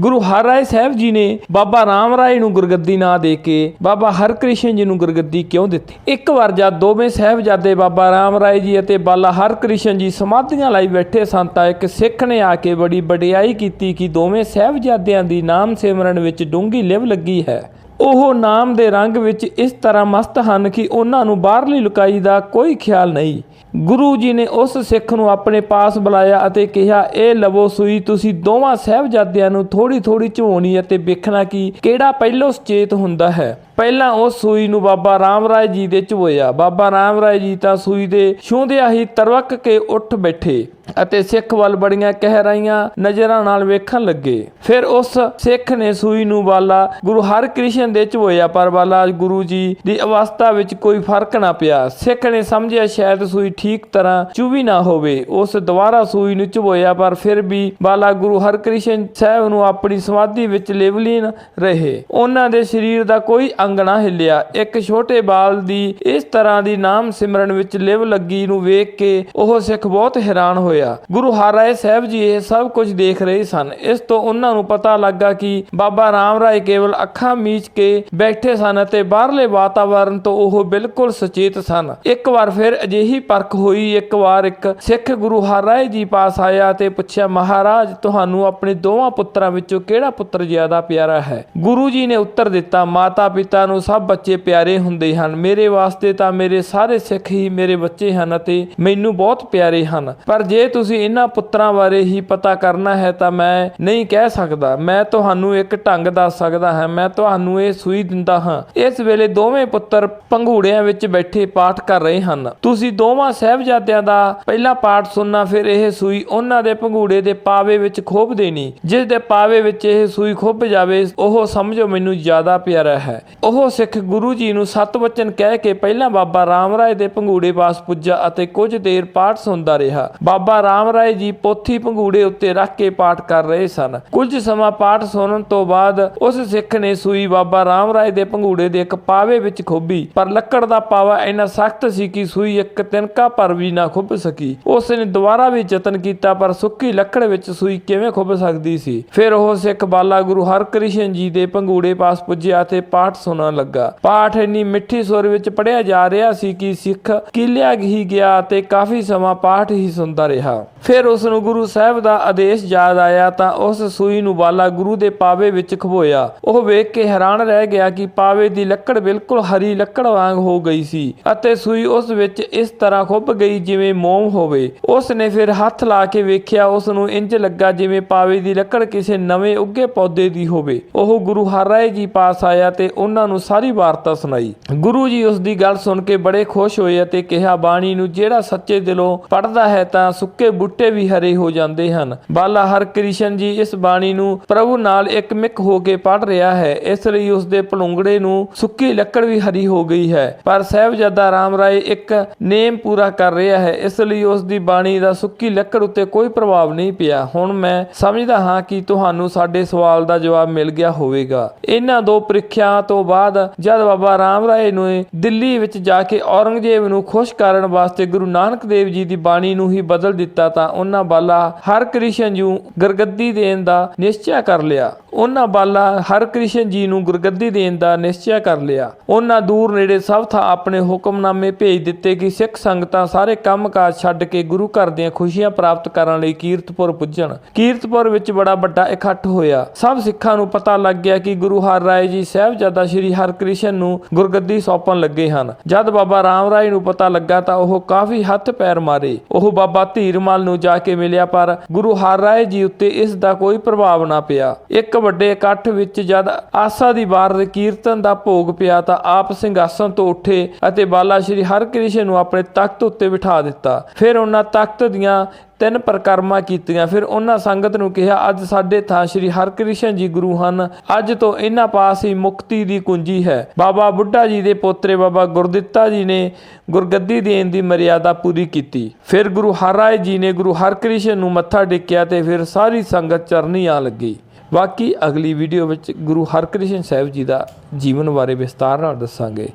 ਗੁਰੂ ਹਰ ਰਾਏ ਸਾਹਿਬ ਜੀ ਨੇ ਬਾਬਾ ਰਾਮ ਰਾਏ ਨੂੰ ਗੁਰਗੱਦੀ ਨਾਂ ਦੇ ਕੇ ਬਾਬਾ ਹਰਕ੍ਰਿਸ਼ਨ ਜੀ ਨੂੰ ਗੁਰਗੱਦੀ ਕਿਉਂ ਦਿੱਤੀ? ਇੱਕ ਵਾਰ ਜਦ ਦੋਵੇਂ ਸਾਹਿਬਜ਼ਾਦੇ ਬਾਬਾ ਰਾਮ ਰਾਏ ਜੀ ਅਤੇ ਬਾਲਾ ਹਰਕ੍ਰਿਸ਼ਨ ਜੀ ਸਮਾਧੀਆਂ ਲਈ ਬੈਠੇ ਸਨ ਤਾਂ ਇੱਕ ਸਿੱਖ ਨੇ ਆ ਕੇ ਬੜੀ ਵਡਿਆਈ ਕੀਤੀ ਕਿ ਦੋਵੇਂ ਸਾਹਿਬਜ਼ਾਦਿਆਂ ਦੀ ਨਾਮ ਸਿਮਰਨ ਵਿੱਚ ਡੂੰਘੀ ਲਿਵ ਲੱਗੀ ਹੈ। ਉਹ ਨਾਮ ਦੇ ਰੰਗ ਵਿੱਚ ਇਸ ਤਰ੍ਹਾਂ ਮਸਤ ਹਨ ਕਿ ਉਹਨਾਂ ਨੂੰ ਬਾਹਰਲੀ ਲੁਕਾਈ ਦਾ ਕੋਈ ਖਿਆਲ ਨਹੀਂ। ਗੁਰੂ ਜੀ ਨੇ ਉਸ ਸਿੱਖ ਨੂੰ ਆਪਣੇ ਪਾਸ ਬੁਲਾਇਆ ਅਤੇ ਕਿਹਾ, ਇਹ ਲਵੋ ਸੂਈ, ਤੁਸੀਂ ਦੋਵਾਂ ਸਾਹਿਬਜ਼ਾਦਿਆਂ ਨੂੰ ਥੋੜੀ ਥੋੜੀ ਝੋਣੀ ਅਤੇ ਵੇਖਣਾ ਕਿ ਕਿਹੜਾ ਪਹਿਲੋਂ ਸੁਚੇਤ ਹੁੰਦਾ ਹੈ। ਪਹਿਲਾਂ ਉਹ ਸੂਈ ਨੂੰ ਬਾਬਾ ਰਾਮ ਰਾਏ ਜੀ ਦੇ ਝੋਇਆ ਬਾਬਾ ਰਾਮ ਰਾਏ ਜੀ ਤਾਂ ਸੂਈ ਦੇ ਛੂੰਦਿਆਂ ਹੀ ਤਰਵਕ ਕੇ ਉੱਠ ਬੈਠੇ। ਅਤੇ ਸਿੱਖ ਵੱਲ ਬੜੀਆਂ ਕਹਿਰਾਈਆਂ ਨਜ਼ਰਾਂ ਨਾਲ ਵੇਖਣ ਲੱਗੇ। ਫਿਰ ਉਸ ਸਿੱਖ ਨੇ ਸੂਈ ਨੂੰ ਬਾਲਾ, ਗੁਰੂ ਹਰਕ੍ਰਿਸ਼ਨ ਦੇ ਝੋਇਆ ਪਰ ਬਾਲਾ ਗੁਰੂ ਜੀ ਦੀ ਅਵਸਥਾ ਵਿੱਚ ਕੋਈ ਫ਼ਰਕ ਨਾ ਪਿਆ। ਸਿੱਖ ਨੇ ਸਮਝਿਆ, ਸ਼ਾਇਦ ਸੂਈ ਠੀਕ ਤਰ੍ਹਾਂ ਚੁਭੀ ਨਾ ਹੋਵੇ। ਉਸ ਦੁਬਾਰਾ ਸੂਈ ਨੂੰ ਝੋਇਆ ਪਰ ਫਿਰ ਵੀ ਬਾਲਾ ਗੁਰੂ ਹਰਕ੍ਰਿਸ਼ਨ ਸਾਹਿਬ ਨੂੰ ਆਪਣੀ ਸਮਾਧੀ ਵਿੱਚ ਲਿਵਲੀਨ ਰਹੇ। ਉਹਨਾਂ ਦੇ ਸਰੀਰ ਦਾ ਕੋਈ ਅੰਗ ਨਾ ਹਿੱਲਿਆ। ਇੱਕ ਛੋਟੇ ਬਾਲ ਦੀ ਇਸ ਤਰ੍ਹਾਂ ਦੀ ਨਾਮ ਸਿਮਰਨ ਵਿੱਚ ਲਿਵ ਲੱਗੀ ਨੂੰ ਵੇਖ ਕੇ ਉਹ ਸਿੱਖ ਬਹੁਤ ਹੈਰਾਨ ਹੋਇਆ ਗੁਰੂ ਹਰਿਰਾਏ ਸਾਹਿਬ ਜੀ ਇਹ ਸਭ ਕੁਝ ਦੇਖ ਰਹੇ ਸਨ। ਇਸ ਤੋਂ ਉਹਨਾਂ ਨੂੰ ਪਤਾ ਲੱਗਾ ਕਿ ਬਾਬਾ ਰਾਮ ਰਾਏ ਕੇਵਲ ਅੱਖਾਂ ਮੀਚ ਕੇ ਬੈਠੇ ਸਨ ਅਤੇ ਬਾਹਰਲੇ ਵਾਤਾਵਰਣ ਤੋਂ ਉਹ ਬਿਲਕੁਲ ਸੁਚੇਤ ਸਨ। ਇੱਕ ਵਾਰ ਫਿਰ ਅਜਿਹੀ ਪਰਖ ਹੋਈ। ਇੱਕ ਵਾਰ ਇੱਕ ਸਿੱਖ ਗੁਰੂ ਹਰਿਰਾਏ ਜੀ ਪਾਸ ਆਇਆ ਤੇ ਪੁੱਛਿਆ, ਮਹਾਰਾਜ, ਤੁਹਾਨੂੰ ਆਪਣੇ ਦੋਵਾਂ ਪੁੱਤਰਾਂ ਵਿੱਚੋਂ ਕਿਹੜਾ ਪੁੱਤਰ ਜ਼ਿਆਦਾ ਪਿਆਰਾ ਹੈ? ਗੁਰੂ ਜੀ ਨੇ ਉੱਤਰ ਦਿੱਤਾ ਮਾਤਾ ਪਿਤਾ ਨੂੰ ਸਭ ਬੱਚੇ ਪਿਆਰੇ ਹੁੰਦੇ ਹਨ। ਮੇਰੇ ਵਾਸਤੇ ਤਾਂ ਮੇਰੇ ਸਾਰੇ ਸਿੱਖ ਹੀ ਮੇਰੇ ਬੱਚੇ ਹਨ ਅਤੇ ਮੈਨੂੰ ਬਹੁਤ ਪਿਆਰੇ ਹਨ। ਪਰ ਜੇ ਤੁਸੀਂ ਇਹਨਾਂ ਪੁੱਤਰਾਂ ਬਾਰੇ ਹੀ ਪਤਾ ਕਰਨਾ ਹੈ ਤਾਂ ਮੈਂ ਨਹੀਂ ਕਹਿ ਸਕਦਾ। ਮੈਂ ਤੁਹਾਨੂੰ ਇੱਕ ਢੰਗ ਦੱਸ ਸਕਦਾ ਹਾਂ। ਮੈਂ ਤੁਹਾਨੂੰ ਇਹ ਸੂਈ ਦਿੰਦਾ ਹਾਂ। ਇਸ ਵੇਲੇ ਦੋਵੇਂ ਪੁੱਤਰ ਪੰਘੂੜਿਆਂ ਵਿੱਚ ਬੈਠੇ ਪਾਠ ਕਰ ਰਹੇ ਹਨ। ਤੁਸੀਂ ਦੋਵਾਂ ਸਾਹਿਬਜ਼ਾਦਿਆਂ ਦਾ ਪਹਿਲਾ ਪਾਠ ਸੁਣਨਾ, ਫਿਰ ਇਹ ਸੂਈ ਉਹਨਾਂ ਦੇ ਪੰਘੂੜੇ ਦੇ ਪਾਵੇ ਵਿੱਚ ਖੋਭ ਦੇਣੀ ਜਿਸ ਦੇ ਪਾਵੇ ਵਿੱਚ ਇਹ ਸੂਈ ਖੁੱਭ ਜਾਵੇ, ਉਹ ਸਮਝੋ ਮੈਨੂੰ ਜ਼ਿਆਦਾ ਪਿਆਰਾ ਹੈ। ਉਹ ਸਿੱਖ ਗੁਰੂ ਜੀ ਨੂੰ ਸਤ ਵਚਨ ਕਹਿ ਕੇ ਪਹਿਲਾਂ ਬਾਬਾ ਰਾਮ ਰਾਏ ਦੇ ਪੰਘੂੜੇ ਪਾਸ ਪੁੱਜਾ ਅਤੇ ਕੁਝ ਦੇਰ ਪਾਠ ਸੁਣਦਾ ਰਿਹਾ। ਬਾਬਾ ਬਾਬਾ ਰਾਮ ਰਾਏ ਜੀ ਪੋਥੀ ਪੰਘੂੜੇ ਉੱਤੇ ਰੱਖ ਕੇ ਪਾਠ ਕਰ ਰਹੇ ਸਨ। ਕੁਝ ਸਮਾਂ ਪਾਠ ਸੁਣਨ ਤੋਂ ਬਾਅਦ ਉਸ ਸਿੱਖ ਨੇ ਸੂਈ ਬਾਬਾ ਰਾਮ ਰਾਏ ਦੇ ਪੰਗੂੜੇ ਦੇ ਇੱਕ ਪਾਵੇ ਵਿੱਚ ਖੋਬੀ ਪਰ ਲੱਕੜ ਦਾ ਪਾਵਾ ਇੰਨਾ ਸਖਤ ਸੀ ਕਿ ਸੂਈ ਇੱਕ ਤਿਨਕਾ ਪਰ ਵੀ ਨਾ ਖੁੱਭ ਸਕੀ। ਉਸ ਨੇ ਦੁਬਾਰਾ ਵੀ ਯਤਨ ਕੀਤਾ, ਪਰ ਸੁੱਕੀ ਲੱਕੜ ਵਿੱਚ ਸੂਈ ਕਿਵੇਂ ਖੁੱਭ ਸਕਦੀ ਸੀ? ਫਿਰ ਉਹ ਸਿੱਖ ਬਾਲਾ ਗੁਰੂ ਹਰਕ੍ਰਿਸ਼ਨ ਜੀ ਦੇ ਪੰਘੂੜੇ ਪਾਸ ਪੁੱਜਿਆ ਤੇ ਪਾਠ ਸੁਣਨ ਲੱਗਾ। ਪਾਠ ਇੰਨੀ ਮਿੱਠੀ ਸੁਰ ਵਿੱਚ ਪੜਿਆ ਜਾ ਰਿਹਾ ਸੀ ਕਿ ਸਿੱਖ ਕਿਲਿਆ ਹੀ ਗਿਆ ਤੇ ਕਾਫੀ ਸਮਾਂ ਪਾਠ ਹੀ ਸੁਣਦਾ ਰਿਹਾ। ਫਿਰ ਉਸ ਨੂੰ ਗੁਰੂ ਸਾਹਿਬ ਦਾ ਆਦੇਸ਼ ਯਾਦ ਆਇਆ ਤਾਂ ਉਸ ਸੂਈ ਨੂੰ ਬਾਲਾ ਗੁਰੂ ਦੇ ਪਾਵੇ ਵਿੱਚ ਖਬੋਇਆ। ਉਹ ਵੇਖ ਕੇ ਹੈਰਾਨ ਰਹਿ ਗਿਆ ਕਿ ਪਾਵੇ ਦੀ ਲੱਕੜ ਬਿਲਕੁਲ ਹਰੀ ਲੱਕੜ ਵਾਂਗ ਹੋ ਗਈ ਸੀ ਅਤੇ ਸੂਈ ਉਸ ਵਿੱਚ ਇਸ ਤਰ੍ਹਾਂ ਖੁੱਭ ਗਈ ਜਿਵੇਂ ਮੋਮ ਹੋਵੇ। ਉਸ ਨੇ ਫਿਰ ਹੱਥ ਲਾ ਕੇ ਵੇਖਿਆ ਉਸ ਨੂੰ ਇੰਜ ਲੱਗਾ ਜਿਵੇਂ ਪਾਵੇ ਦੀ ਲੱਕੜ ਕਿਸੇ ਨਵੇਂ ਉੱਗੇ ਪੌਦੇ ਦੀ ਹੋਵੇ। ਉਹ ਗੁਰੂ ਹਰਿਰਾਏ ਜੀ ਪਾਸ ਆਇਆ ਤੇ ਉਹਨਾਂ ਨੂੰ ਸਾਰੀ ਵਾਰਤਾ ਸੁਣਾਈ। ਗੁਰੂ ਜੀ ਉਸ ਦੀ ਗੱਲ ਸੁਣ ਕੇ ਬੜੇ ਖੁਸ਼ ਹੋਏ ਅਤੇ ਕਿਹਾ, ਬਾਣੀ ਨੂੰ ਜਿਹੜਾ ਸੱਚੇ ਦਿਲੋਂ ਪੜਦਾ ਹੈ ਤਾਂ ਸੁੱਕੇ ਬੂਟੇ ਵੀ ਹਰੇ ਹੋ ਜਾਂਦੇ ਹਨ। ਬਾਲਾ ਹਰਕ੍ਰਿਸ਼ਨ ਜੀ ਇਸ ਬਾਣੀ ਨੂੰ ਪ੍ਰਭੂ ਨਾਲ ਇੱਕਮਿਕ ਹੋ ਕੇ ਪੜ ਰਿਹਾ ਹੈ। ਇਸ ਲਈ ਉਸ ਦੇ ਪਲੁੰਗੜੇ ਨੂੰ ਸੁੱਕੀ ਲੱਕੜ ਵੀ ਹਰੀ ਹੋ ਗਈ ਹੈ। ਪਰ ਸਾਹਿਬਜ਼ਾਦਾ ਰਾਮ ਰਾਏ ਇੱਕ ਨੇਮ ਪੂਰਾ ਕਰ ਰਿਹਾ ਹੈ। ਇਸ ਲਈ ਉਸ ਦੀ ਬਾਣੀ ਦਾ ਸੁੱਕੀ ਲੱਕੜ ਉੱਤੇ ਕੋਈ ਪ੍ਰਭਾਵ ਨਹੀਂ ਪਿਆ। ਹੁਣ ਮੈਂ ਸਮਝਦਾ ਹਾਂ ਕਿ ਤੁਹਾਨੂੰ ਸਾਡੇ ਸਵਾਲ ਦਾ ਜਵਾਬ ਮਿਲ ਗਿਆ ਹੋਵੇਗਾ। ਇਹਨਾਂ ਦੋ ਪ੍ਰੀਖਿਆ ਤੋਂ ਬਾਅਦ ਜਦ ਬਾਬਾ ਰਾਮ ਰਾਏ ਨੇ ਦਿੱਲੀ ਵਿੱਚ ਜਾ ਕੇ ਔਰੰਗਜ਼ੇਬ ਨੂੰ ਖੁਸ਼ ਕਰਨ ਵਾਸਤੇ ਗੁਰੂ ਨਾਨਕ ਦੇਵ ਜੀ ਦੀ ਬਾਣੀ ਨੂੰ ਹੀ ਬਦਲ ਦਿੱਤਾ ਤਾਂ ਉਹਨਾਂ ਬਾਲਾ ਹਰਕ੍ਰਿਸ਼ਨ ਜੀ ਨੂੰ ਗੁਰਗੱਦੀ ਦੇਣ ਦਾ ਨਿਸ਼ਚੈ ਕਰ ਲਿਆ। ਉਹਨਾਂ ਬਾਲਾ ਹਰਕ੍ਰਿਸ਼ਨ ਜੀ ਨੂੰ ਗੁਰਗੱਦੀ ਦੇਣ ਦਾ ਨਿਸ਼ਚੈ ਕਰ ਲਿਆ। ਉਹਨਾਂ ਦੂਰ ਨੇੜੇ ਸਭ ਥਾਂ ਆਪਣੇ ਹੁਕਮਨਾਮੇ ਭੇਜ ਦਿੱਤੇ ਕਿ ਸਿੱਖ ਸੰਗਤਾਂ ਸਾਰੇ ਕੰਮਕਾਜ ਛੱਡ ਕੇ ਗੁਰੂ ਘਰ ਦੀਆਂ ਖੁਸ਼ੀਆਂ ਪ੍ਰਾਪਤ ਕਰਨ ਲਈ ਕੀਰਤਪੁਰ ਪੁੱਜਣ। ਕੀਰਤਪੁਰ ਵਿੱਚ ਬੜਾ ਵੱਡਾ ਇਕੱਠ ਹੋਇਆ। ਸਭ ਸਿੱਖਾਂ ਨੂੰ ਪਤਾ ਲੱਗ ਗਿਆ ਕਿ ਗੁਰੂ ਹਰਿਰਾਏ ਜੀ ਸਾਹਿਬਜ਼ਾਦਾ ਸ੍ਰੀ ਹਰਕ੍ਰਿਸ਼ਨ ਨੂੰ ਗੁਰਗੱਦੀ ਸੌਂਪਣ ਲੱਗੇ ਹਨ। ਜਦ ਬਾਬਾ ਰਾਮ ਰਾਏ ਨੂੰ ਪਤਾ ਲੱਗਾ ਤਾਂ ਉਹ ਕਾਫੀ ਹੱਥ ਪੈਰ ਮਾਰੇ। ਉਹ ਬਾਬਾ ਧੀਰਮਲ ਨੂੰ ਜਾ ਕੇ ਮਿਲਿਆ ਪਰ ਗੁਰੂ ਹਰ ਰਾਏ ਜੀ ਉੱਤੇ ਇਸ ਦਾ ਕੋਈ ਪ੍ਰਭਾਵ ਨਾ ਪਿਆ। ਇੱਕ ਵੱਡੇ ਇਕੱਠ ਵਿੱਚ ਜਦ ਆਸਾ ਦੀ ਵਾਰ ਦੇ ਕੀਰਤਨ ਦਾ ਭੋਗ ਪਿਆ ਤਾਂ ਆਪ ਸਿੰਘਾਸਨ ਤੋਂ ਉੱਠੇ ਅਤੇ ਬਾਲਾ ਸ਼੍ਰੀ ਹਰਕ੍ਰਿਸ਼ਨ ਨੂੰ ਆਪਣੇ ਤਖਤ ਉੱਤੇ ਬਿਠਾ ਦਿੱਤਾ। ਫਿਰ ਉਹਨਾਂ ਤਖਤ ਦੀਆਂ ਤਿੰਨ ਪ੍ਰਕਰਮਾਂ ਕੀਤੀਆਂ। ਫਿਰ ਉਹਨਾਂ ਸੰਗਤ ਨੂੰ ਕਿਹਾ, ਅੱਜ ਸਾਡੇ ਥਾਂ ਸ੍ਰੀ ਹਰਕ੍ਰਿਸ਼ਨ ਜੀ ਗੁਰੂ ਹਨ। ਅੱਜ ਤੋਂ ਇਹਨਾਂ ਪਾਸ ਹੀ ਮੁਕਤੀ ਦੀ ਕੁੰਜੀ ਹੈ। ਬਾਬਾ ਬੁੱਢਾ ਜੀ ਦੇ ਪੋਤਰੇ ਬਾਬਾ ਗੁਰਦਿੱਤਾ ਜੀ ਨੇ ਗੁਰਗੱਦੀ ਦੇਣ ਦੀ ਮਰਿਆਦਾ ਪੂਰੀ ਕੀਤੀ। ਫਿਰ ਗੁਰੂ ਹਰਿਰਾਏ ਜੀ ਨੇ ਗੁਰੂ ਹਰਕ੍ਰਿਸ਼ਨ ਨੂੰ ਮੱਥਾ ਟੇਕਿਆ ਤੇ ਫਿਰ ਸਾਰੀ ਸੰਗਤ ਚਰਨੀ ਆ ਲੱਗੀ। ਬਾਕੀ ਅਗਲੀ ਵੀਡੀਓ ਵਿੱਚ ਗੁਰੂ ਹਰਕ੍ਰਿਸ਼ਨ ਸਾਹਿਬ ਜੀ ਦਾ ਜੀਵਨ ਬਾਰੇ ਵਿਸਤਾਰ ਨਾਲ ਦੱਸਾਂਗੇ।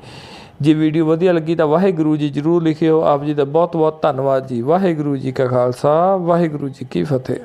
ਜੇ ਵੀਡੀਓ ਵਧੀਆ ਲੱਗੀ ਤਾਂ ਵਾਹਿਗੁਰੂ ਜੀ ਜਰੂਰ ਲਿਖਿਓ। ਆਪ ਜੀ ਦਾ ਬਹੁਤ ਬਹੁਤ ਧੰਨਵਾਦ ਜੀ। ਵਾਹਿਗੁਰੂ ਜੀ ਕਾ ਖਾਲਸਾ, ਵਾਹਿਗੁਰੂ ਜੀ ਕੀ ਫਤਿਹ।